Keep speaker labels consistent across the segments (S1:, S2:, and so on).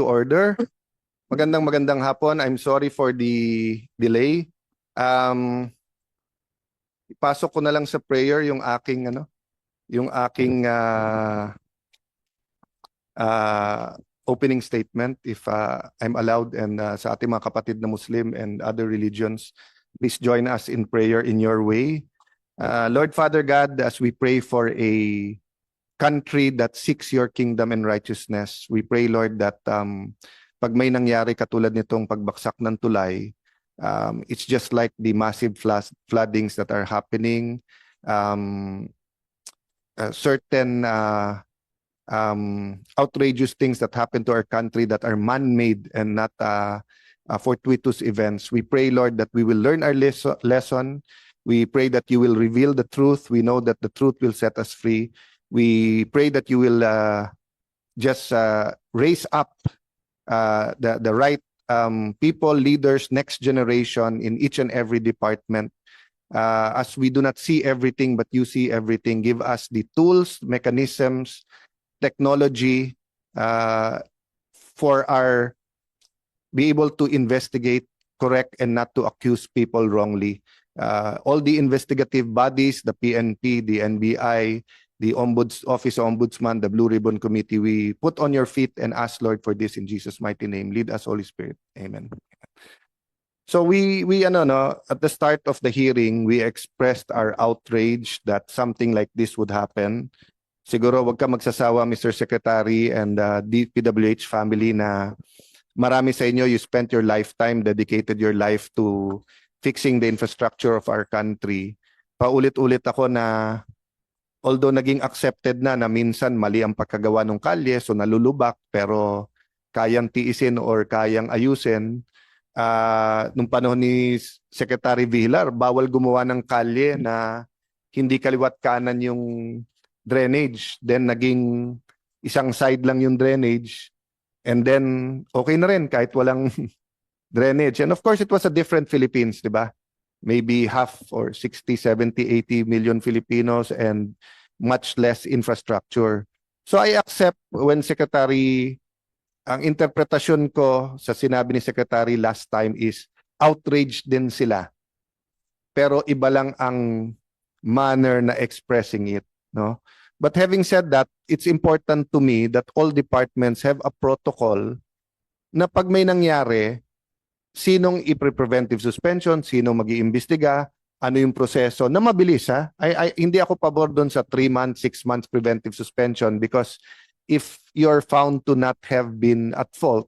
S1: to order. Magandang magandang hapon. I'm sorry for the delay. Um, ipasok ko na lang sa prayer yung aking ano, yung aking ah, ah, opening statement if ah, I'm allowed and ah, sa ating mga kapatid na Muslim and other religions, please join us in prayer in your way. Uh, Lord Father God, as we pray for a country that seeks your kingdom and righteousness, we pray, Lord, that um, pag may nangyari katulad nitong pagbaksak ng tulay, um, it's just like the massive flas- floodings that are happening. Um, uh, certain uh, um, outrageous things that happen to our country that are man-made and not uh, uh, fortuitous events. We pray, Lord, that we will learn our lesso- lesson. We pray that you will reveal the truth. We know that the truth will set us free. We pray that you will uh, just uh, raise up uh, the the right um, people, leaders, next generation in each and every department. Uh, as we do not see everything, but you see everything, give us the tools, mechanisms, technology uh, for our be able to investigate, correct, and not to accuse people wrongly. Uh, all the investigative bodies, the PNP, the NBI, the Ombuds Office of Ombudsman, the Blue Ribbon Committee, we put on your feet and ask Lord for this in Jesus' mighty name. Lead us, Holy Spirit. Amen. So we we ano no at the start of the hearing we expressed our outrage that something like this would happen. Siguro wag ka magsasawa Mr. Secretary and uh, DPWH family na marami sa inyo you spent your lifetime dedicated your life to fixing the infrastructure of our country. Paulit-ulit ako na although naging accepted na na minsan mali ang pagkagawa ng kalye so nalulubak pero kayang tiisin or kayang ayusin ah nung panahon ni Secretary Villar bawal gumawa ng kalye na hindi kaliwat kanan yung drainage. Then naging isang side lang yung drainage. And then okay na rin kahit walang drainage. And of course it was a different Philippines di ba maybe half or 60 70 80 million Filipinos and much less infrastructure so I accept when Secretary ang interpretasyon ko sa sinabi ni Secretary last time is outraged din sila. Pero iba lang ang manner na expressing it, no? But having said that, it's important to me that all departments have a protocol na pag may nangyari, sinong ipre-preventive suspension, sinong mag-iimbestiga, ano yung proseso na mabilis ha. I, I, hindi ako pabor doon sa 3 months, 6 months preventive suspension because if you're found to not have been at fault,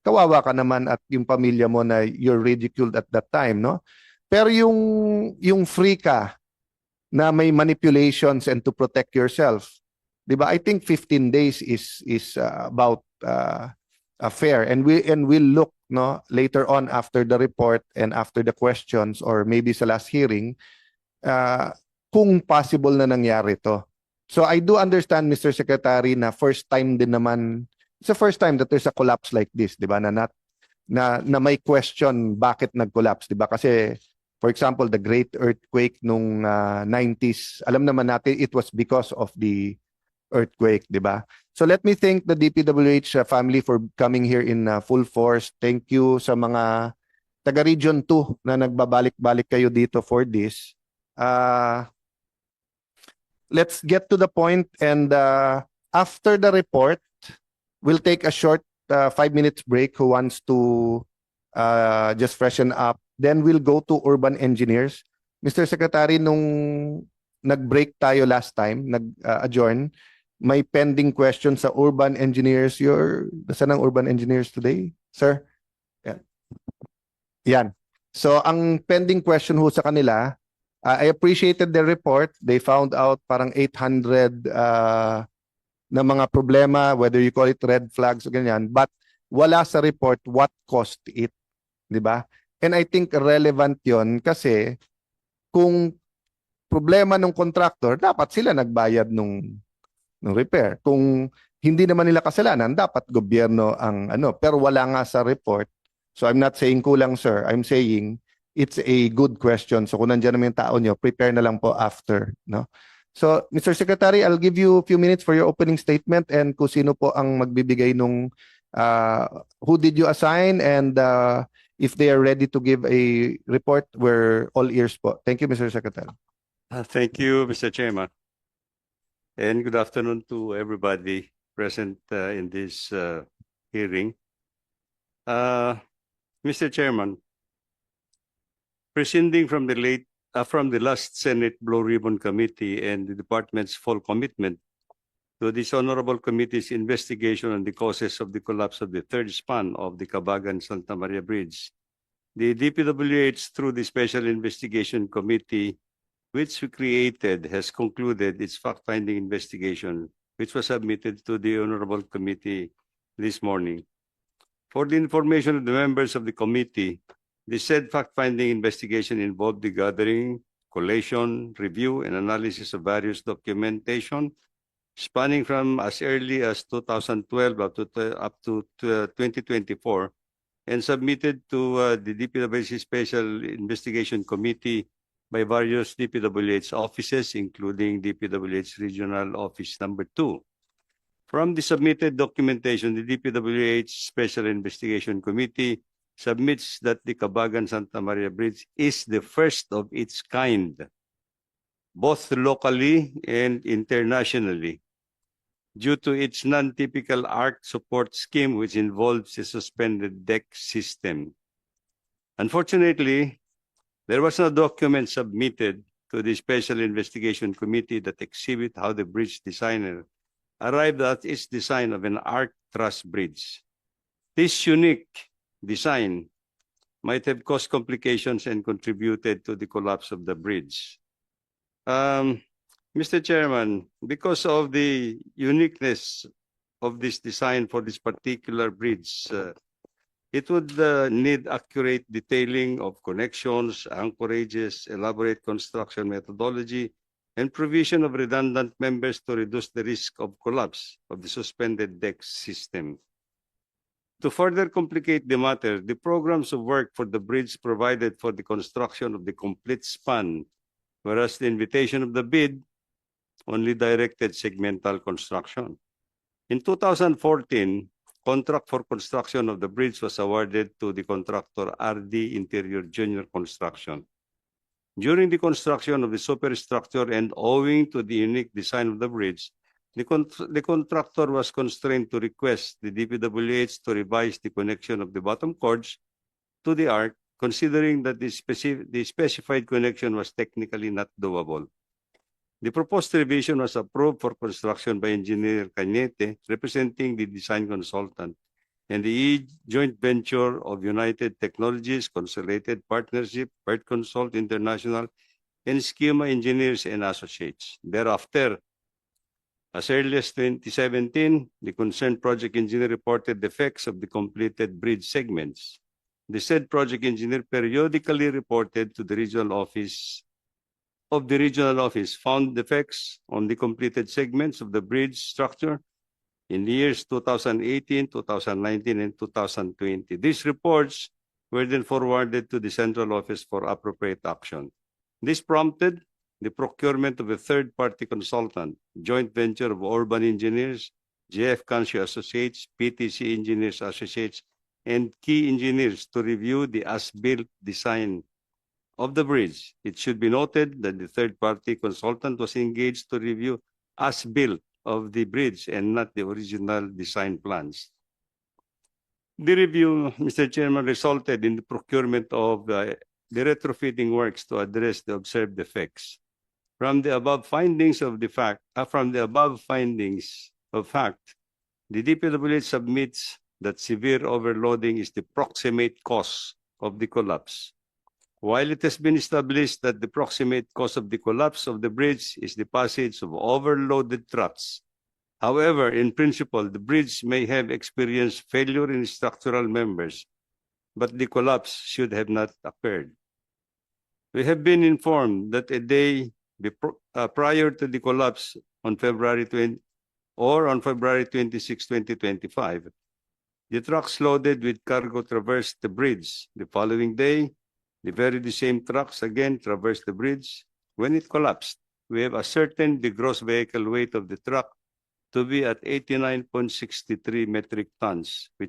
S1: kawawa ka naman at yung pamilya mo na you're ridiculed at that time, no? Pero yung yung free ka na may manipulations and to protect yourself, 'di ba? I think 15 days is is uh, about uh, uh, fair and we and we'll look no later on after the report and after the questions or maybe sa last hearing uh, kung possible na nangyari to. So I do understand, Mr. Secretary, na first time din naman, it's the first time that there's a collapse like this, di ba? Na, not, na, na may question bakit nag-collapse, di ba? Kasi, for example, the great earthquake nung uh, 90s, alam naman natin it was because of the earthquake, di ba? So let me thank the DPWH uh, family for coming here in uh, full force. Thank you sa mga taga Region 2 na nagbabalik-balik kayo dito for this. Uh, let's get to the point and uh, after the report, we'll take a short uh, five minutes break who wants to uh, just freshen up. Then we'll go to urban engineers. Mr. Secretary, nung nag-break tayo last time, nag-adjourn, may pending question sa urban engineers. Your, saan ang urban engineers today, sir? Yan. Yan. So, ang pending question ho sa kanila, Uh, I appreciated their report. They found out parang 800 uh, na mga problema, whether you call it red flags o ganyan. But wala sa report what caused it. Di ba? And I think relevant yon kasi kung problema ng contractor, dapat sila nagbayad nung, nung repair. Kung hindi naman nila kasalanan, dapat gobyerno ang ano. Pero wala nga sa report. So I'm not saying kulang, sir. I'm saying it's a good question. So kung nandiyan naman yung tao nyo, prepare na lang po after. No? So, Mr. Secretary, I'll give you a few minutes for your opening statement and kung sino po ang magbibigay nung Uh, who did you assign and uh, if they are ready to give a report, we're all ears po. Thank you, Mr. Secretary.
S2: Uh, Thank you, Mr. Chairman. And good afternoon to everybody present uh, in this uh, hearing. Uh, Mr. Chairman, prescinding from the late, uh, from the last Senate Blue Ribbon Committee and the department's full commitment to this honorable committee's investigation on the causes of the collapse of the third span of the Cabagan Santa Maria Bridge, the DPWH through the Special Investigation Committee which we created has concluded its fact-finding investigation, which was submitted to the Honorable Committee this morning. For the information of the members of the committee, the said fact-finding investigation involved the gathering, collation, review, and analysis of various documentation spanning from as early as 2012 up to, up to uh, 2024 and submitted to uh, the DPWC Special Investigation Committee by various DPWH offices, including DPWH Regional Office Number Two. From the submitted documentation, the DPWH Special Investigation Committee submits that the Cabagan Santa Maria Bridge is the first of its kind, both locally and internationally, due to its non-typical arc support scheme, which involves a suspended deck system. Unfortunately, there was no document submitted to the Special Investigation Committee that exhibit how the bridge designer arrived at its design of an arc truss bridge. This unique design might have caused complications and contributed to the collapse of the bridge. Um, Mr. Chairman, because of the uniqueness of this design for this particular bridge, uh, it would uh, need accurate detailing of connections, anchorages, elaborate construction methodology, and provision of redundant members to reduce the risk of collapse of the suspended deck system. To further complicate the matter, the programs of work for the bridge provided for the construction of the complete span, whereas the invitation of the bid only directed segmental construction. In 2014, contract for construction of the bridge was awarded to the contractor RD Interior Junior Construction. During the construction of the superstructure and owing to the unique design of the bridge, the, con- the contractor was constrained to request the DPWH to revise the connection of the bottom cords to the arc, considering that the, specific, the specified connection was technically not doable. The proposed revision was approved for construction by Engineer Cañete, representing the design consultant, and the E joint venture of United Technologies, Consolidated Partnership, Bird Consult International, and Schema Engineers and Associates. Thereafter, as early as 2017, the concerned project engineer reported defects of the completed bridge segments. The said project engineer periodically reported to the regional office of the regional office found defects on the completed segments of the bridge structure in the years 2018, 2019, and 2020. These reports were then forwarded to the central office for appropriate action. This prompted the procurement of a third-party consultant, joint venture of Urban Engineers, JF Kanshi Associates, PTC Engineers Associates, and key engineers to review the as-built design of the bridge. It should be noted that the third-party consultant was engaged to review as-built of the bridge and not the original design plans. The review, Mr. Chairman, resulted in the procurement of uh, the retrofitting works to address the observed defects. From the above findings of the fact, uh, from the above findings of fact, the DPWH submits that severe overloading is the proximate cause of the collapse. While it has been established that the proximate cause of the collapse of the bridge is the passage of overloaded trucks, however, in principle, the bridge may have experienced failure in structural members, but the collapse should have not occurred. We have been informed that a day before, uh, prior to the collapse on February 20 or on February 26, 2025, the trucks loaded with cargo traversed the bridge. The following day, the very the same trucks again traversed the bridge. When it collapsed, we have ascertained the gross vehicle weight of the truck to be at 89.63 metric tons, which